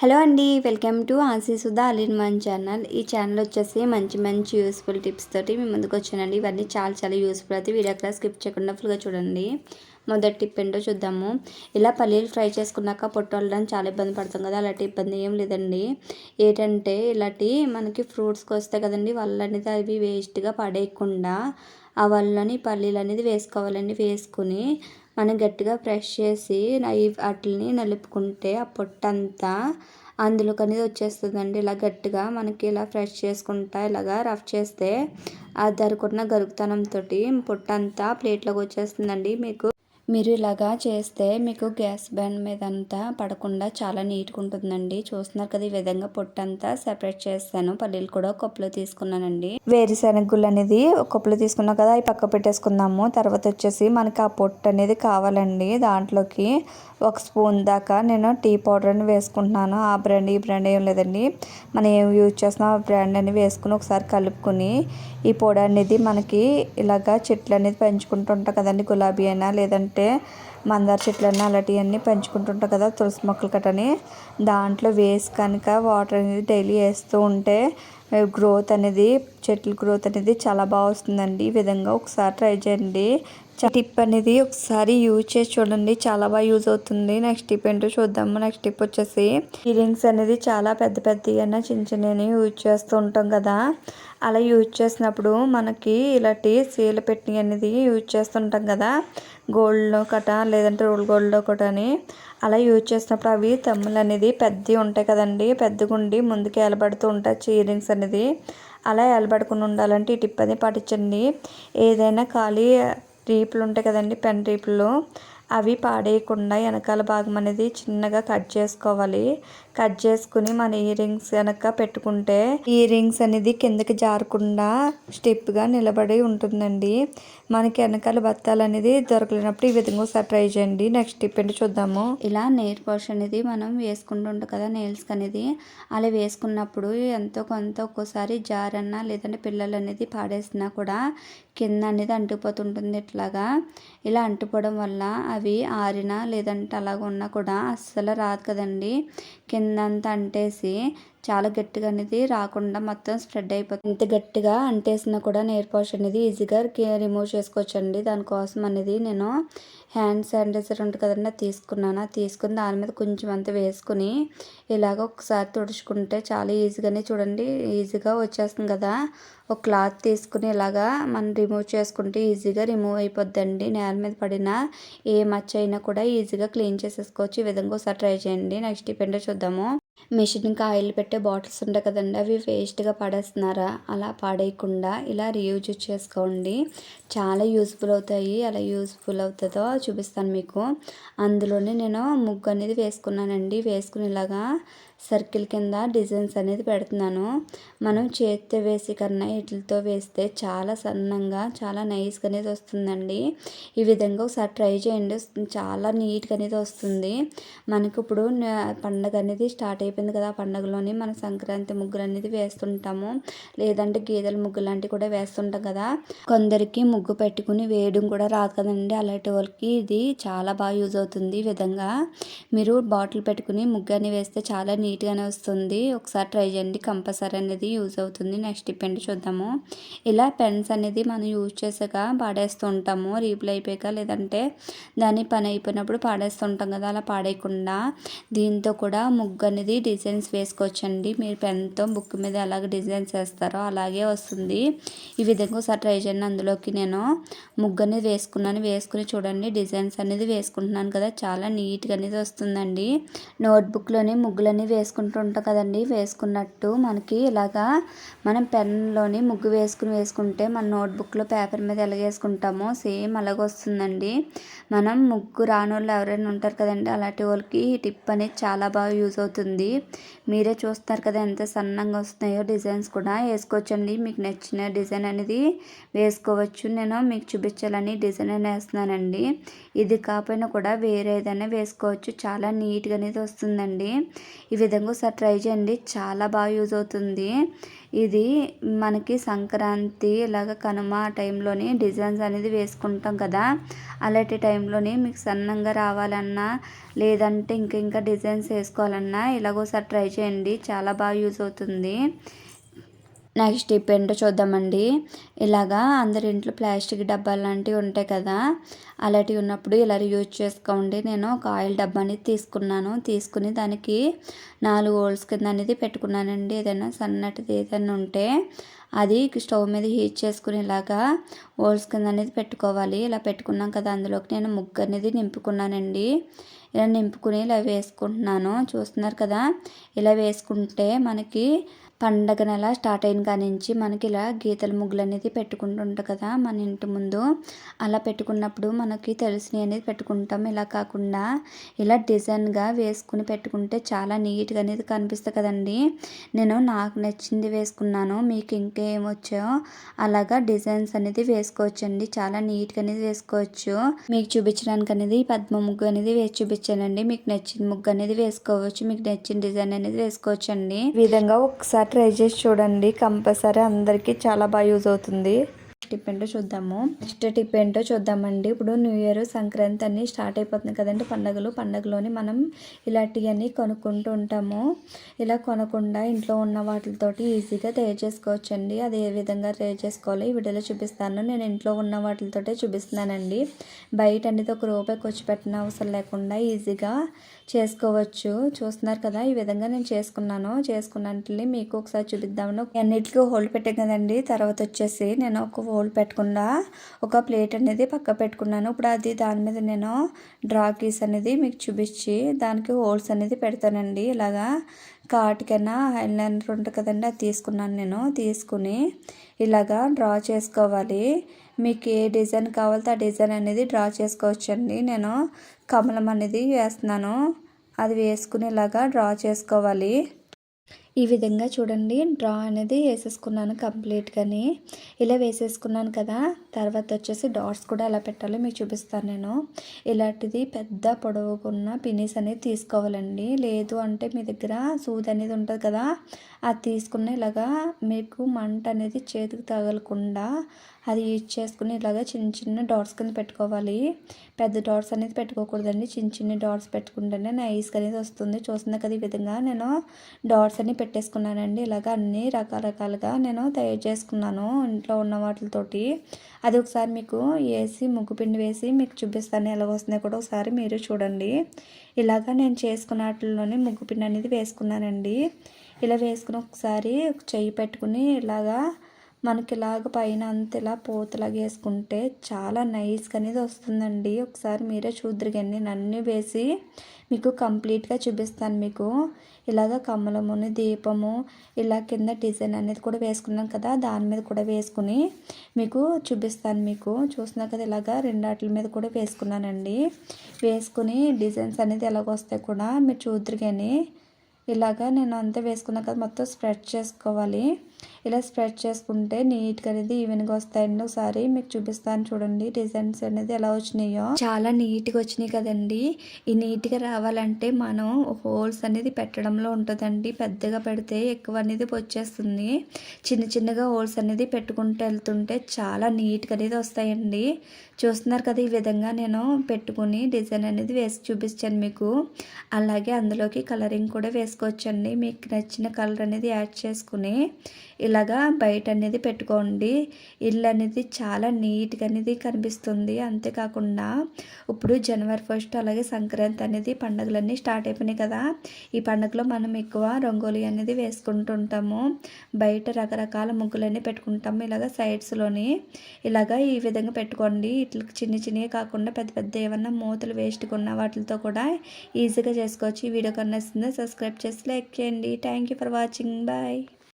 Hello అండి welcome to ఆసీ సుధా అలీన్ మన్ ఛానల్. ఈ ఛానల్ వచ్చేసి మంచి మంచి యూస్ఫుల్ టిప్స్ తోటి మీ ముందుకు వచ్చానండి. ఇవన్నీ చాలా చాలా యూస్ఫుల్ అయితే వీడియో క్లాస్ స్కిప్ చేయకుండా ఫుల్గా చూడండి. మొదటి టిప్ ఏంటో చూద్దాము. ఇలా పల్లీలు ఫ్రై చేసుకున్నాక పొట్టు వెళ్ళడానికి చాలా ఇబ్బంది పడతాం కదా అలాంటి ఇబ్బంది ఏం లేదండి. ఏంటంటే ఇలాంటి మనకి ఫ్రూట్స్కి వస్తాయి కదండి వాళ్ళు అనేది అవి వేస్ట్గా పడేయకుండా ఆ వాళ్ళని పల్లీలు అనేది వేసుకోవాలండి వేసుకుని మనం గట్టిగా ప్రెస్ చేసి వాటిని నలుపుకుంటే ఆ పొట్టంతా అందులోకి అనేది వచ్చేస్తుందండి. ఇలా గట్టిగా మనకి ఇలా ఫ్రెష్ చేసుకుంటా ఇలాగా రఫ్ చేస్తే ఆ దరుకున్న గరుకుతనంతో పొట్టంతా ప్లేట్లోకి వచ్చేస్తుందండి. మీకు మీరు ఇలాగా చేస్తే మీకు గ్యాస్ బ్యాన్ మీద అంతా పడకుండా చాలా నీట్గా ఉంటుందండి. చూస్తున్నారు కదా ఈ విధంగా పొట్టంతా సెపరేట్ చేస్తాను పల్లీలు కూడా కప్పులో తీసుకున్నానండి. వేరుశెనగుళ్ళు అనేది ఒక కప్పులో తీసుకున్నాం కదా అవి పక్క పెట్టేసుకుందాము. తర్వాత వచ్చేసి మనకి ఆ పొట్టు అనేది కావాలండి. దాంట్లోకి ఒక స్పూన్ దాకా నేను టీ పౌడర్ని వేసుకుంటున్నాను. ఆ బ్రాండ్ ఈ బ్రాండ్ ఏం లేదండి. మనం ఏం యూజ్ చేస్తున్నాం ఆ బ్రాండ్ అని వేసుకుని ఒకసారి కలుపుకొని ఈ పొడి అనేది మనకి ఇలాగా చెట్లు అనేది పెంచుకుంటుంటాం కదండి గులాబీ అయినా లేదంటే అంటే మందార చెట్లన్నీ అలాంటివన్నీ పెంచుకుంటుంటాం కదా తులసి మొక్కలు కట్టని. దాంట్లో వేసి కనుక వాటర్ అనేది డైలీ వేస్తూ ఉంటే గ్రోత్ అనేది చెట్ల గ్రోత్ అనేది చాలా బాగా వస్తుందండి. ఈ విధంగా ఒకసారి ట్రై చేయండి. టిప్ అనేది ఒకసారి యూజ్ చేసి చూడండి. చాలా బాగా యూజ్ అవుతుంది. నెక్స్ట్ టిప్ ఏంటో చూద్దాము. నెక్స్ట్ టిప్ వచ్చేసి ఇయరింగ్స్ అనేది చాలా పెద్ద పెద్దగా చిన్న చిన్న యూజ్ చేస్తూ ఉంటాం కదా. అలా యూజ్ చేసినప్పుడు మనకి ఇలాంటి సీల్ పెట్టి అనేది యూజ్ చేస్తుంటాం కదా. గోల్డ్లో కట లేదంటే రోల్ గోల్డ్లో అని అలా యూజ్ చేసినప్పుడు అవి తమ్ములు అనేది పెద్దవి ఉంటాయి కదండి. పెద్దగా ఉండి ముందుకు ఏలబడుతూ ఉంటాయి ఇయరింగ్స్ అనేది. అలా ఏలబడకుండా ఉండాలంటే ఈ టిప్ అనేది పాటించండి. ఏదైనా ఖాళీ రీపులు ఉంటాయి కదండి పెన్ రీపులు. అవి పాడేయకుండా వెనకాల భాగం అనేది చిన్నగా కట్ చేసుకోవాలి. కట్ చేసుకుని మన ఇయర్ రింగ్స్ వెనక పెట్టుకుంటే ఇయర్ రింగ్స్ అనేది కిందకి జారకుండా స్టిప్గా నిలబడి ఉంటుందండి. మనకి వెనకాల బత్తాలు అనేది దొరకలేనప్పుడు ఈ విధంగా ఒకసారి ట్రై చేయండి. నెక్స్ట్ స్టెప్ ఏంటి చూద్దాము. ఇలా నెయిల్ పాష్ అనేది మనం వేసుకుంటుంటాం కదా నెయిల్స్కి అనేది. అలా వేసుకున్నప్పుడు ఎంతో కొంత ఒక్కోసారి జారన్నా లేదంటే పిల్లలు అనేది పాడేసినా కూడా కింద అనేది అంటుకుపోతుంటుంది ఇట్లాగా. ఇలా అంటుకోవడం వల్ల అవి ఆరినా లేదంటే అలాగ ఉన్నా కూడా అస్సలు రాదు కదండి. కిందంతా అంటేసి చాలా గట్టిగా అనేది రాకుండా మొత్తం స్ప్రెడ్ అయిపోతుంది ఎంత గట్టిగా అంటేసినా కూడా నెయిల్ పాష్ అనేది ఈజీగా రిమూవ్ చేసుకోవచ్చండి. దానికోసం అనేది నేను హ్యాండ్ శానిటైజర్ ఉంటుంది కదండి తీసుకున్నాను. తీసుకుని దాని మీద కొంచెం అంత వేసుకుని ఇలాగ ఒకసారి తుడుచుకుంటే చాలా ఈజీగానే చూడండి ఈజీగా వచ్చేస్తుంది కదా. ఒక క్లాత్ తీసుకుని ఇలాగా మనం రిమూవ్ చేసుకుంటే ఈజీగా రిమూవ్ అయిపోద్దండి. నేల మీద పడిన ఏ మచ్చ అయినా కూడా ఈజీగా క్లీన్ చేసేసుకోవచ్చు. ఈ విధంగా ఒకసారి ట్రై చేయండి. నెక్స్ట్ ఇప్పుడో చూద్దాము. మిషన్కి ఆయిల్ పెట్టే బాటిల్స్ ఉంటాయి కదండి అవి వేస్ట్గా పడేస్తున్నారా? అలా పాడేయకుండా ఇలా రీయూజ్ చేసుకోండి. చాలా యూస్ఫుల్ అవుతాయి. ఎలా యూస్ఫుల్ అవుతుందో చూపిస్తాను మీకు. అందులోనే నేను ముగ్గు అనేది వేసుకున్నానండి. వేసుకుని ఇలాగా సర్కిల్ కింద డిజైన్స్ అనేది పెడుతున్నాను. మనం చేతితో వేసి కన్నా ఇట్లతో వేస్తే చాలా సన్నంగా చాలా నైస్గా అనేది వస్తుందండి. ఈ విధంగా ఒకసారి ట్రై చేయండి. చాలా నీట్గా అనేది వస్తుంది. మనకి ఇప్పుడు పండగ అనేది స్టార్ట్ అయిపోయింది కదా. ఆ పండగలోని మన సంక్రాంతి ముగ్గులు అనేది వేస్తుంటాము. లేదంటే గీదల ముగ్గు లాంటివి కూడా వేస్తుంటాం కదా. కొందరికి ముగ్గు పెట్టుకుని వేయడం కూడా రాదు కదండి. అలాంటి వాళ్ళకి ఇది చాలా బాగా యూజ్ అవుతుంది ఈ విధంగా. మీరు బాటిల్ పెట్టుకుని ముగ్గు అని వేస్తే చాలా నీట్గానే వస్తుంది. ఒకసారి ట్రై చేయండి. కంపల్సరీ అనేది యూజ్ అవుతుంది. నెక్స్ట్ పెన్ చూద్దాము. ఇలా పెన్స్ అనేది మనం యూజ్ చేసాక పాడేస్తూ ఉంటాము. రీప్లై అయిపోయాక లేదంటే దాని పని అయిపోయినప్పుడు పాడేస్తుంటాం కదా అలా పాడేయకుండా దీంతో కూడా ముగ్గు అనేది డిజైన్స్ వేసుకోవచ్చండి. మీరు పెన్తో బుక్ మీద ఎలాగ డిజైన్స్ వేస్తారో అలాగే వస్తుంది. ఈ విధంగా ఒకసారి ట్రై చేయండి. అందులోకి నేను ముగ్గు అనేది వేసుకున్నాను. వేసుకుని చూడండి. డిజైన్స్ అనేది వేసుకుంటున్నాను కదా. చాలా నీట్గా అనేది వస్తుందండి. నోట్బుక్లోని ముగ్గులు అనేవి వేసుకుంటూ ఉంటాం కదండి వేసుకున్నట్టు మనకి ఇలాగా మనం పెన్లోని ముగ్గు వేసుకుని వేసుకుంటే మన నోట్బుక్లో పేపర్ మీద ఎలా వేసుకుంటామో సేమ్ అలాగ వస్తుందండి మనం ముగ్గు రాని వాళ్ళు ఎవరైనా ఉంటారు కదండి అలాంటి వాళ్ళకి ఈ టిప్ అనేది చాలా బాగా యూజ్ అవుతుంది. మీరే చూస్తారు కదా ఎంత సన్నంగా వస్తున్నాయో డిజైన్స్ కూడా. వేసుకోవచ్చండి మీకు నచ్చిన డిజైన్ అనేది వేసుకోవచ్చు. నేను మీకు చూపించాలని డిజైన్ అనేది వేస్తున్నానండి. ఇది కాకపోయినా కూడా వేరే ఏదైనా వేసుకోవచ్చు. చాలా నీట్గా అనేది వస్తుందండి. ఈ విధంగా ఒకసారి ట్రై చేయండి. చాలా బాగా యూజ్ అవుతుంది. ఇది మనకి సంక్రాంతి ఇలాగ కనుమ ఆ టైంలోని డిజైన్స్ అనేది వేసుకుంటాం కదా. అలాంటి టైంలోని మీకు సన్నంగా రావాలన్నా లేదంటే ఇంకా ఇంకా డిజైన్స్ వేసుకోవాలన్నా ఇలాగోసారి ట్రై చేయండి. చాలా బాగా యూజ్ అవుతుంది. నెక్స్ట్ టిప్ ఏంటో చూద్దామండి. ఇలాగా అందరి ఇంట్లో ప్లాస్టిక్ డబ్బాలు లాంటివి ఉంటాయి కదా అలాంటివి ఉన్నప్పుడు ఇలా యూజ్ చేసుకోండి. నేను ఒక ఆయిల్ డబ్బా అనేది తీసుకున్నాను. తీసుకుని దానికి నాలుగు హోల్స్ కింద అనేది పెట్టుకున్నానండి. ఏదైనా సన్నటిది ఏదైనా ఉంటే అది స్టవ్ మీద హీట్ చేసుకుని ఇలాగా హోల్స్ కింద అనేది పెట్టుకోవాలి. ఇలా పెట్టుకున్నాం కదా అందులోకి నేను ముగ్గు అనేది నింపుకున్నానండి. ఇలా నింపుకుని ఇలా వేసుకుంటున్నాను. చూస్తున్నారు కదా? ఇలా వేసుకుంటే మనకి పండగ నెల స్టార్ట్ అయిన కాడి నుంచి మనకి ఇలా గీతల ముగ్గులు అనేది పెట్టుకుంటుంటాం కదా మన ఇంటి ముందు. అలా పెట్టుకున్నప్పుడు మనకి తెలిసినవి అనేది పెట్టుకుంటాం. ఇలా కాకుండా ఇలా డిజైన్గా వేసుకుని పెట్టుకుంటే చాలా నీట్గా అనేది కనిపిస్తుంది కదండి. నేను నాకు నచ్చింది వేసుకున్నాను. మీకు ఇంకేమొచ్చో అలాగా డిజైన్స్ అనేది వేసుకోవచ్చండి. చాలా నీట్గా అనేది వేసుకోవచ్చు. మీకు చూపించడానికి అనేది పద్మ ముగ్గు అనేది వేసి చూపించానండి. మీకు నచ్చిన ముగ్గు అనేది వేసుకోవచ్చు మీకు నచ్చిన డిజైన్ అనేది వేసుకోవచ్చు అండి ఈ విధంగా ఒకసారి ట్రై చేసి చూడండి. కంపల్సరీ అందరికీ చాలా బాగా యూజ్ అవుతుంది. టిప్ ఏంటో చూద్దాము. నెక్స్ట్ టిప్ ఏంటో చూద్దామండి. ఇప్పుడు న్యూ ఇయర్ సంక్రాంతి అన్ని స్టార్ట్ అయిపోతుంది కదండి పండుగలు. పండుగలోని మనం ఇలాంటివన్నీ కొనుక్కుంటూ ఉంటాము. ఇలా కొనకుండా ఇంట్లో ఉన్న వాటితోటి ఈజీగా తయారు చేసుకోవచ్చు అండి అది ఏ విధంగా తయారు చేసుకోవాలి ఈ వీడియోలో చూపిస్తాను. నేను ఇంట్లో ఉన్న వాటితోటే చూపిస్తున్నానండి. బయట అనేది ఒక రూపాయి ఖర్చు పెట్టిన అవసరం లేకుండా ఈజీగా చేసుకోవచ్చు. చూస్తున్నారు కదా ఈ విధంగా నేను చేసుకున్నాను. చేసుకున్నట్లు మీకు ఒకసారి చూపిద్దామని అన్నిటికీ హోల్డ్ పెట్టాం కదండి. తర్వాత వచ్చేసి నేను ఒక హోల్ పెట్టకుండా ఒక ప్లేట్ అనేది పక్క పెట్టుకున్నాను. ఇప్పుడు అది దాని మీద నేను డ్రాకీస్ అనేది మీకు చూపించి దానికి హోల్స్ అనేది పెడతానండి. ఇలాగా కాటికైనా హైలైనర్ ఉంటుంది కదండి అది తీసుకున్నాను నేను. తీసుకుని ఇలాగా డ్రా చేసుకోవాలి. మీకు ఏ డిజైన్ కావాలో ఆ డిజైన్ అనేది డ్రా చేసుకోవచ్చండి. నేను కమలం అనేది వేస్తున్నాను. అది వేసుకునేలాగా డ్రా చేసుకోవాలి. ఈ విధంగా చూడండి. డ్రా అనేది వేసేసుకున్నాను కంప్లీట్గాని. ఇలా వేసేసుకున్నాను కదా. తర్వాత వచ్చేసి డాట్స్ కూడా ఎలా పెట్టాలో. మీకు చూపిస్తాను నేను. ఇలాంటిది పెద్ద పొడవుకున్న పినీస్ అనేది తీసుకోవాలండి. లేదు అంటే మీ దగ్గర సూది అనేది ఉంటుంది కదా. అది తీసుకున్న ఇలాగా మీకు మంట అనేది చేతికి తగలకుండా అది యూజ్ చేసుకుని ఇలాగ చిన్న చిన్న డాట్స్ కింద పెట్టుకోవాలి. పెద్ద డాట్స్ అనేది పెట్టుకోకూడదండి. చిన్న చిన్న డాట్స్ పెట్టుకుంటేనే నైస్ అనేది వస్తుంది. చూస్తుంది కదా ఈ విధంగా నేను డాట్స్ అని పెట్టేసుకున్నానండి. ఇలాగ అన్ని రకరకాలుగా నేను తయారు చేసుకున్నాను ఇంట్లో ఉన్న వాటితోటి. అది ఒకసారి మీకు వేసి ముగ్గు పిండి వేసి మీకు చూపిస్తాను ఎలా వస్తుందో కూడా ఒకసారి మీరు చూడండి. ఇలాగ నేను చేసుకున్న వాటిలోనే ముగ్గు పిండి అనేది వేసుకున్నానండి. ఇలా వేసుకుని ఒకసారి చెయ్యి పెట్టుకుని ఇలాగా మనకి ఇలాగ పైన అంత ఇలా పోతలాగా వేసుకుంటే చాలా నైస్గా అనేది వస్తుందండి. ఒకసారి మీరే చూద్దరు కానీ అన్నీ వేసి మీకు కంప్లీట్గా చూపిస్తాను మీకు. ఇలాగ కమ్మలముని దీపము ఇలా కింద డిజైన్ అనేది కూడా వేసుకున్నాం కదా దాని మీద కూడా వేసుకుని మీకు చూపిస్తాను మీకు. చూస్తున్నా కదా ఇలాగ రెండాట్ల మీద కూడా వేసుకున్నానండి. వేసుకుని డిజైన్స్ అనేది ఎలాగ వస్తాయి కూడా మీరు చూద్దరు కానీ ఇలాగా నేను అంతా వేసుకున్నా కదా మొత్తం స్ప్రెడ్ చేసుకోవాలి. ఇలా స్ప్రెడ్ చేసుకుంటే నీట్గా అనేది ఈవెన్గా వస్తాయండి. ఒకసారి మీకు చూపిస్తాను చూడండి డిజైన్స్ అనేది ఎలా వచ్చినాయో. చాలా నీట్గా వచ్చినాయి కదండి. ఈ నీట్గా రావాలంటే మనం హోల్స్ అనేది పెట్టడంలో ఉంటుందండి. పెద్దగా పెడితే ఎక్కువ అనేది వచ్చేస్తుంది. చిన్న చిన్నగా హోల్స్ అనేది పెట్టుకుంటూ వెళ్తుంటే చాలా నీట్గా అనేది వస్తాయండి. చూస్తున్నారు కదా ఈ విధంగా నేను పెట్టుకుని డిజైన్ అనేది వేసి చూపించాను మీకు. అలాగే అందులోకి కలరింగ్ కూడా వేసుకోవచ్చండి. మీకు నచ్చిన కలర్ అనేది యాడ్ చేసుకుని ఇలాగా బయట అనేది పెట్టుకోండి. ఇల్లు అనేది చాలా నీట్గా అనేది కనిపిస్తుంది. అంతేకాకుండా ఇప్పుడు జనవరి ఫస్ట్ అలాగే సంక్రాంతి అనేది పండుగలన్నీ స్టార్ట్ అయిపోయినాయి కదా. ఈ పండుగలో మనం ఎక్కువ రంగోలీ అనేది వేసుకుంటుంటాము. బయట రకరకాల ముగ్గులన్నీ పెట్టుకుంటాము. ఇలాగ సైడ్స్లోని ఇలాగా ఈ విధంగా పెట్టుకోండి. ఇట్లా చిన్న చిన్నవి కాకుండా పెద్ద పెద్ద ఏమన్నా మూతలు వేస్ట్గా ఉన్న వాటితో కూడా ఈజీగా చేసుకోవచ్చు. ఈ వీడియో కన్నా సబ్స్క్రైబ్ చేసి లైక్ చేయండి. Thank you for watching. Bye.